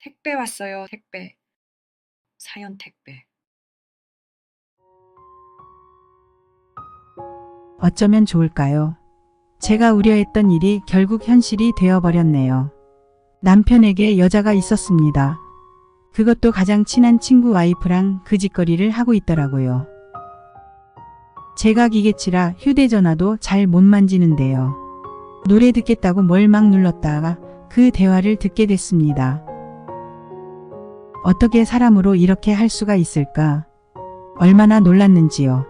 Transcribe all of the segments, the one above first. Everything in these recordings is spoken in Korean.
택배 왔어요, 택배. 사연 택배. 어쩌면 좋을까요? 제가 우려했던 일이 결국 현실이 되어버렸네요. 남편에게 여자가 있었습니다. 그것도 가장 친한 친구 와이프랑 그 짓거리를 하고 있더라고요. 제가 기계치라 휴대전화도 잘 못 만지는데요. 노래 듣겠다고 뭘 막 눌렀다가 그 대화를 듣게 됐습니다. 어떻게 사람으로 이렇게 할 수가 있을까? 얼마나 놀랐는지요.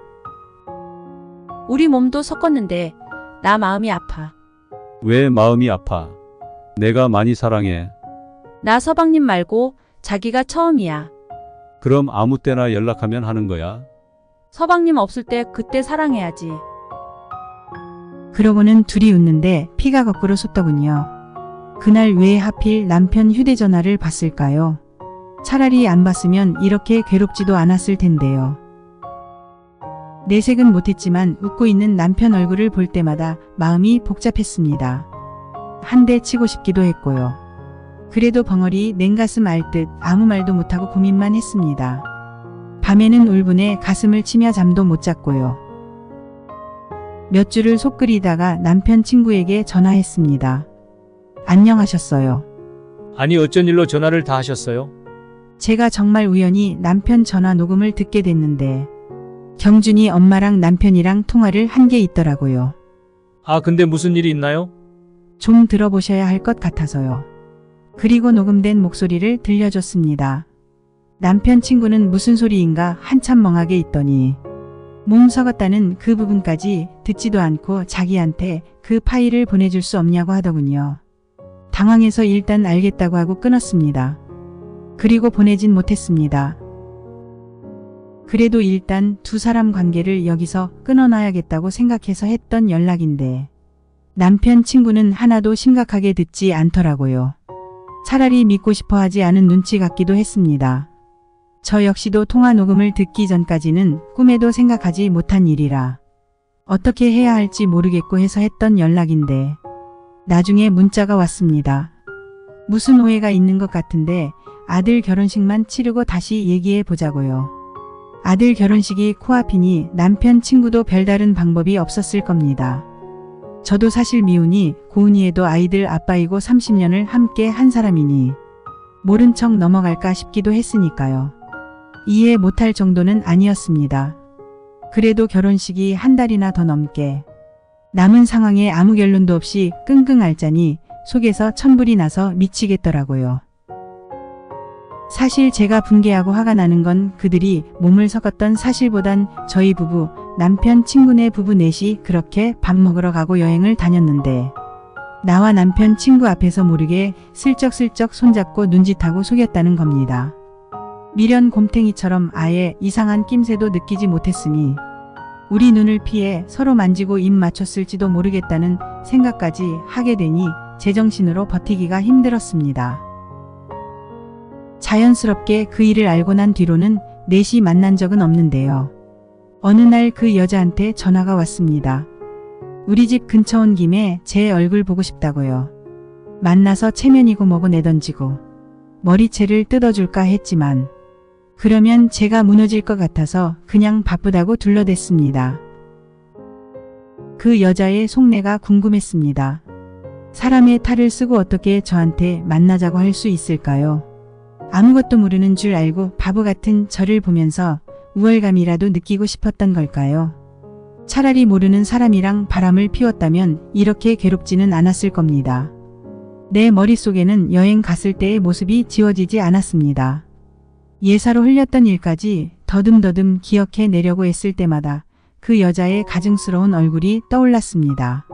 우리 몸도 섞었는데 나 마음이 아파. 왜 마음이 아파? 내가 많이 사랑해. 나 서방님 말고 자기가 처음이야. 그럼 아무 때나 연락하면 하는 거야. 서방님 없을 때 그때 사랑해야지. 그러고는 둘이 웃는데 피가 거꾸로 솟더군요. 그날 왜 하필 남편 휴대전화를 봤을까요? 차라리 안 봤으면 이렇게 괴롭지도 않았을 텐데요. 내색은 못했지만 웃고 있는 남편 얼굴을 볼 때마다 마음이 복잡했습니다. 한 대 치고 싶기도 했고요. 그래도 벙어리 냉가슴 알듯 아무 말도 못하고 고민만 했습니다. 밤에는 울분에 가슴을 치며 잠도 못 잤고요. 몇 줄을 속 끓이다가 남편 친구에게 전화했습니다. 안녕하셨어요. 아니 어쩐 일로 전화를 다 하셨어요? 제가 정말 우연히 남편 전화 녹음을 듣게 됐는데 경준이 엄마랑 남편이랑 통화를 한 게 있더라고요. 아 근데 무슨 일이 있나요? 좀 들어보셔야 할 것 같아서요. 그리고 녹음된 목소리를 들려줬습니다. 남편 친구는 무슨 소리인가 한참 멍하게 있더니 몸 썩었다는 그 부분까지 듣지도 않고 자기한테 그 파일을 보내줄 수 없냐고 하더군요. 당황해서 일단 알겠다고 하고 끊었습니다. 그리고 보내진 못했습니다. 그래도 일단 두 사람 관계를 여기서 끊어놔야겠다고 생각해서 했던 연락인데 남편 친구는 하나도 심각하게 듣지 않더라고요. 차라리 믿고 싶어 하지 않은 눈치 같기도 했습니다. 저 역시도 통화 녹음을 듣기 전까지는 꿈에도 생각하지 못한 일이라 어떻게 해야 할지 모르겠고 해서 했던 연락인데 나중에 문자가 왔습니다. 무슨 오해가 있는 것 같은데 아들 결혼식만 치르고 다시 얘기해 보자고요. 아들 결혼식이 코앞이니 남편 친구도 별다른 방법이 없었을 겁니다. 저도 사실 미운이 고은이에도 아이들 아빠이고 30년을 함께 한 사람이니 모른 척 넘어갈까 싶기도 했으니까요. 이해 못할 정도는 아니었습니다. 그래도 결혼식이 한 달이나 더 넘게 남은 상황에 아무 결론도 없이 끙끙 앓자니 속에서 천불이 나서 미치겠더라고요. 사실 제가 분개하고 화가 나는 건 그들이 몸을 섞었던 사실보단 저희 부부, 남편 친구네 부부 넷이 그렇게 밥 먹으러 가고 여행을 다녔는데 나와 남편 친구 앞에서 모르게 슬쩍슬쩍 손잡고 눈짓하고 속였다는 겁니다. 미련 곰탱이처럼 아예 이상한 낌새도 느끼지 못했으니 우리 눈을 피해 서로 만지고 입 맞췄을지도 모르겠다는 생각까지 하게 되니 제정신으로 버티기가 힘들었습니다. 자연스럽게 그 일을 알고 난 뒤로는 넷이 만난 적은 없는데요. 어느 날 그 여자한테 전화가 왔습니다. 우리 집 근처 온 김에 제 얼굴 보고 싶다고요. 만나서 체면이고 뭐고 내던지고 머리채를 뜯어줄까 했지만 그러면 제가 무너질 것 같아서 그냥 바쁘다고 둘러댔습니다. 그 여자의 속내가 궁금했습니다. 사람의 탈을 쓰고 어떻게 저한테 만나자고 할 수 있을까요? 아무것도 모르는 줄 알고 바보 같은 저를 보면서 우월감이라도 느끼고 싶었던 걸까요? 차라리 모르는 사람이랑 바람을 피웠다면 이렇게 괴롭지는 않았을 겁니다. 내 머릿속에는 여행 갔을 때의 모습이 지워지지 않았습니다. 예사로 흘렸던 일까지 더듬더듬 기억해 내려고 했을 때마다 그 여자의 가증스러운 얼굴이 떠올랐습니다.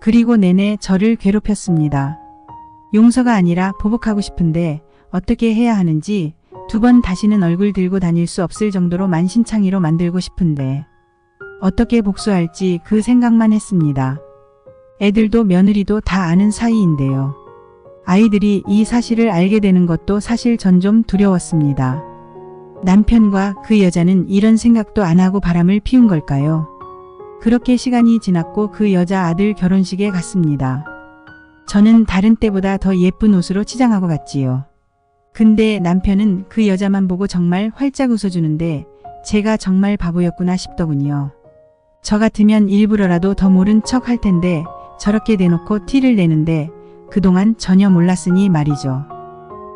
그리고 내내 저를 괴롭혔습니다. 용서가 아니라 보복하고 싶은데 어떻게 해야 하는지 두 번 다시는 얼굴 들고 다닐 수 없을 정도로 만신창이로 만들고 싶은데 어떻게 복수할지 그 생각만 했습니다. 애들도 며느리도 다 아는 사이인데요. 아이들이 이 사실을 알게 되는 것도 사실 전 좀 두려웠습니다. 남편과 그 여자는 이런 생각도 안 하고 바람을 피운 걸까요? 그렇게 시간이 지났고 그 여자 아들 결혼식에 갔습니다. 저는 다른 때보다 더 예쁜 옷으로 치장하고 갔지요. 근데 남편은 그 여자만 보고 정말 활짝 웃어주는데 제가 정말 바보였구나 싶더군요. 저 같으면 일부러라도 더 모른 척 할 텐데 저렇게 대놓고 티를 내는데 그동안 전혀 몰랐으니 말이죠.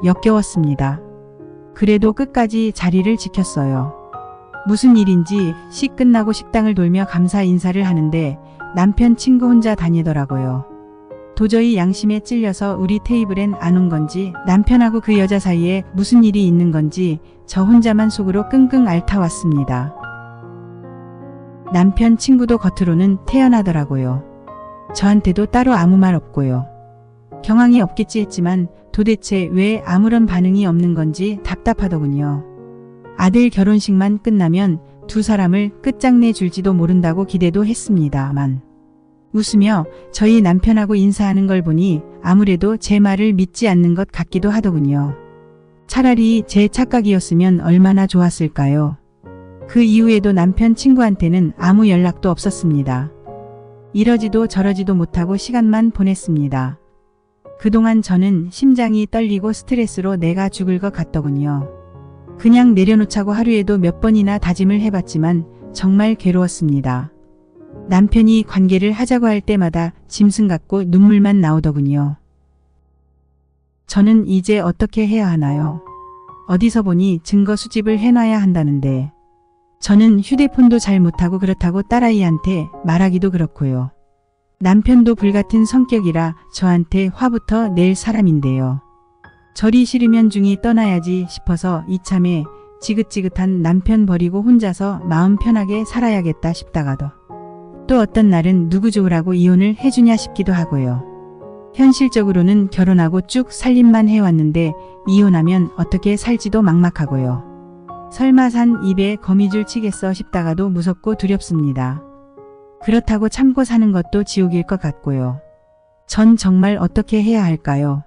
역겨웠습니다. 그래도 끝까지 자리를 지켰어요. 무슨 일인지 시 끝나고 식당을 돌며 감사 인사를 하는데 남편 친구 혼자 다니더라고요. 도저히 양심에 찔려서 우리 테이블엔 안 온 건지 남편하고 그 여자 사이에 무슨 일이 있는 건지 저 혼자만 속으로 끙끙 앓다왔습니다. 남편 친구도 겉으로는 태연하더라고요. 저한테도 따로 아무 말 없고요. 경황이 없겠지 했지만 도대체 왜 아무런 반응이 없는 건지 답답하더군요. 아들 결혼식만 끝나면 두 사람을 끝장내 줄지도 모른다고 기대도 했습니다만. 웃으며 저희 남편하고 인사하는 걸 보니 아무래도 제 말을 믿지 않는 것 같기도 하더군요. 차라리 제 착각이었으면 얼마나 좋았을까요? 그 이후에도 남편 친구한테는 아무 연락도 없었습니다. 이러지도 저러지도 못하고 시간만 보냈습니다. 그동안 저는 심장이 떨리고 스트레스로 내가 죽을 것 같더군요. 그냥 내려놓자고 하루에도 몇 번이나 다짐을 해봤지만 정말 괴로웠습니다. 남편이 관계를 하자고 할 때마다 짐승 같고 눈물만 나오더군요. 저는 이제 어떻게 해야 하나요? 어디서 보니 증거 수집을 해놔야 한다는데 저는 휴대폰도 잘 못하고 그렇다고 딸아이한테 말하기도 그렇고요. 남편도 불같은 성격이라 저한테 화부터 낼 사람인데요. 절이 싫으면 중이 떠나야지 싶어서 이참에 지긋지긋한 남편 버리고 혼자서 마음 편하게 살아야겠다 싶다가도 또 어떤 날은 누구 좋으라고 이혼을 해주냐 싶기도 하고요. 현실적으로는 결혼하고 쭉 살림만 해왔는데 이혼하면 어떻게 살지도 막막하고요. 설마 산 입에 거미줄 치겠어 싶다가도 무섭고 두렵습니다. 그렇다고 참고 사는 것도 지옥일 것 같고요. 전 정말 어떻게 해야 할까요?